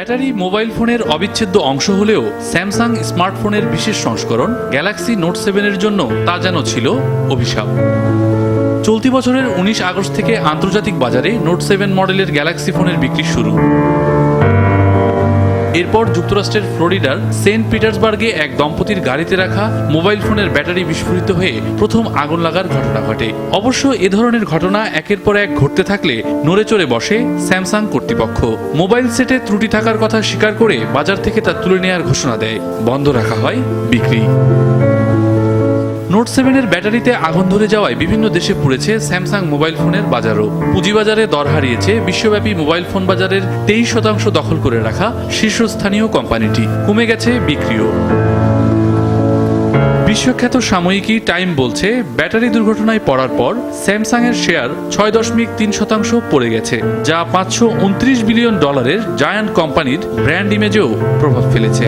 Battery mobile ফোনের অবিচ্ছেদ্য অংশ হলেও স্যামসাং স্মার্টফোনের বিশেষ সংস্করণ গ্যালাক্সি নোট সেভেনের জন্য তা যেন ছিল অভিশাপ। চলতি বছরের উনিশ আগস্ট থেকে আন্তর্জাতিক বাজারে নোট সেভেন মডেলের গ্যালাক্সি ফোনের বিক্রি শুরু। এরপর যুক্তরাষ্ট্রের ফ্লোরিডার সেন্ট পিটার্সবার্গে এক দম্পতির গাড়িতে রাখা মোবাইল ফোনের ব্যাটারি বিস্ফোরিত হয়ে প্রথম আগুন লাগার ঘটনা ঘটে। অবশ্য এ ধরনের ঘটনা একের পর এক ঘটতে থাকলে নড়ে চড়ে বসে স্যামসাং কর্তৃপক্ষ। মোবাইল সেটে ত্রুটি থাকার কথা স্বীকার করে বাজার থেকে তা তুলে নেওয়ার ঘোষণা দেয়। বন্ধ রাখা হয়, বিক্রি। নোট সেভেনের ব্যাটারিতে আগুন ধরে যাওয়ায় বিভিন্ন দেশে পুড়েছে স্যামসাং মোবাইল ফোনের বাজারও। পুঁজিবাজারে দর হারিয়েছে বিশ্বব্যাপী মোবাইল ফোন বাজারের তেইশ শতাংশ দখল করে রাখা শীর্ষস্থানীয় কোম্পানিটি। কমে গেছে বিক্রিও। বিশ্বখ্যাত সাময়িকী টাইম বলছে, ব্যাটারি দুর্ঘটনায় পড়ার পর স্যামসাং এর শেয়ার ছয় দশমিক তিন শতাংশ পড়ে গেছে, যা পাঁচশো উনত্রিশ বিলিয়ন ডলারের জায়ান্ট কোম্পানির ব্র্যান্ড ইমেজেও প্রভাব ফেলেছে।